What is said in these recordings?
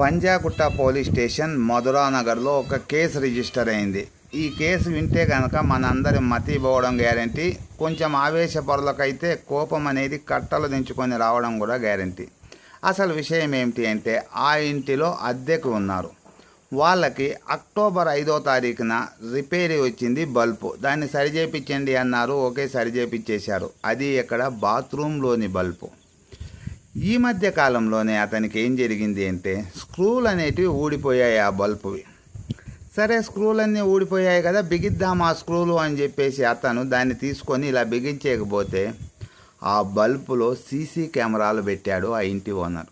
Panjagutta police station మధురానగర్లో ఒక case register అయింది. ఈ కేసు వింటే కనుక మనందరి మతి పోవడం గ్యారంటీ కొంచెం ఆవేశపరులకైతే కోపం అనేది కట్టలు దించుకొని రావడం కూడా గ్యారంటీ. అసలు విషయం ఏమిటి అంటే ఆ ఇంటిలో అద్దెకు ఉన్నారు. వాళ్ళకి అక్టోబర్ ఐదో తారీఖున రిపేరీ వచ్చింది బల్బు. దాన్ని సరిచేపించండి అన్నారు ఓకే సరిచేపించేశారు. అది ఇక్కడ బాత్రూంలోని బల్బు. ఈ మధ్య కాలంలోనే అతనికి ఏం జరిగింది అంటే స్క్రూలు అనేటివి ఊడిపోయాయి ఆ బల్బువి. సరే స్క్రూలు అన్నీ ఊడిపోయాయి కదా బిగిద్దాం ఆ స్క్రూలు అని చెప్పేసి అతను దాన్ని తీసుకొని ఇలా బిగించేయకపోతే ఆ బల్బులో సీసీ కెమెరాలు పెట్టాడు ఆ ఇంటి ఓనర్.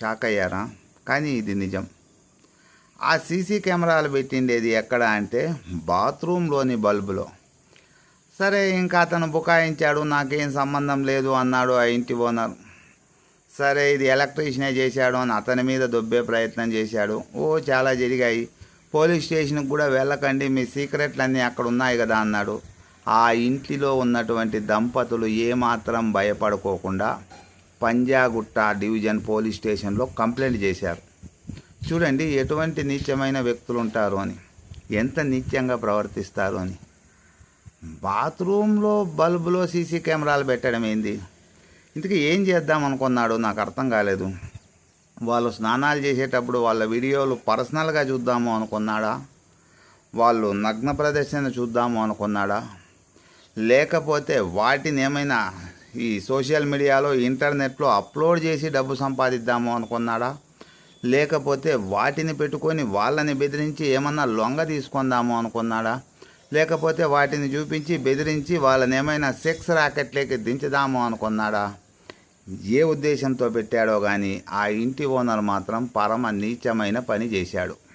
షాక్ అయ్యారా? కానీ ఇది నిజం. ఆ సీసీ కెమెరాలు పెట్టిండేది ఎక్కడ అంటే బాత్రూంలోని బల్బులో. సరే ఇంకా అతను బుకాయించాడు. నాకేం సంబంధం లేదు అన్నాడు ఆ ఇంటి ఓనర్. సరే ఇది ఎలక్ట్రీషియనే చేశాడు అని అతని మీద దొబ్బే ప్రయత్నం చేశాడు. ఓ చాలా జరిగాయి. పోలీస్ స్టేషన్కి కూడా వెళ్ళకండి మీ సీక్రెట్లన్నీ అక్కడ ఉన్నాయి కదా అన్నాడు. ఆ ఇంటిలో ఉన్నటువంటి దంపతులు ఏమాత్రం భయపడుకోకుండా పంజాగుట్ట డివిజన్ పోలీస్ స్టేషన్లో కంప్లైంట్ చేశారు. చూడండి ఎటువంటి నీచమైన వ్యక్తులు ఉంటారు అని. ఎంత నీచంగా ప్రవర్తిస్తారు అని. బాత్రూంలో బల్బులో సీసీ కెమెరాలు పెట్టడం ఏంది? ఇంతకీ ఏం చేద్దాం అనుకున్నాడు నాకు అర్థం కాలేదు. వాళ్ళు స్నానాలు చేసేటప్పుడు వాళ్ళ వీడియోలు పర్సనల్గా చూద్దాము అనుకున్నాడా? వాళ్ళు నగ్న ప్రదర్శన చూద్దాము అనుకున్నాడా? లేకపోతే వాటిని ఏమైనా ఈ సోషల్ మీడియాలో ఇంటర్నెట్లో అప్లోడ్ చేసి డబ్బు సంపాదిద్దాము అనుకున్నాడా? లేకపోతే వాటిని పెట్టుకొని వాళ్ళని బెదిరించి ఏమన్నా లొంగ తీసుకుందాము అనుకున్నాడా? లేకపోతే వాటిని చూపించి బెదిరించి వాళ్ళనేమైనా సెక్స్ రాకెట్లోకి దించుదాము అనుకున్నాడా? ఏ ఉద్దేశంతో పెట్టాడో కానీ ఆ ఇంటి ఓనర్ మాత్రం పరమ నీచమైన పని చేశాడు.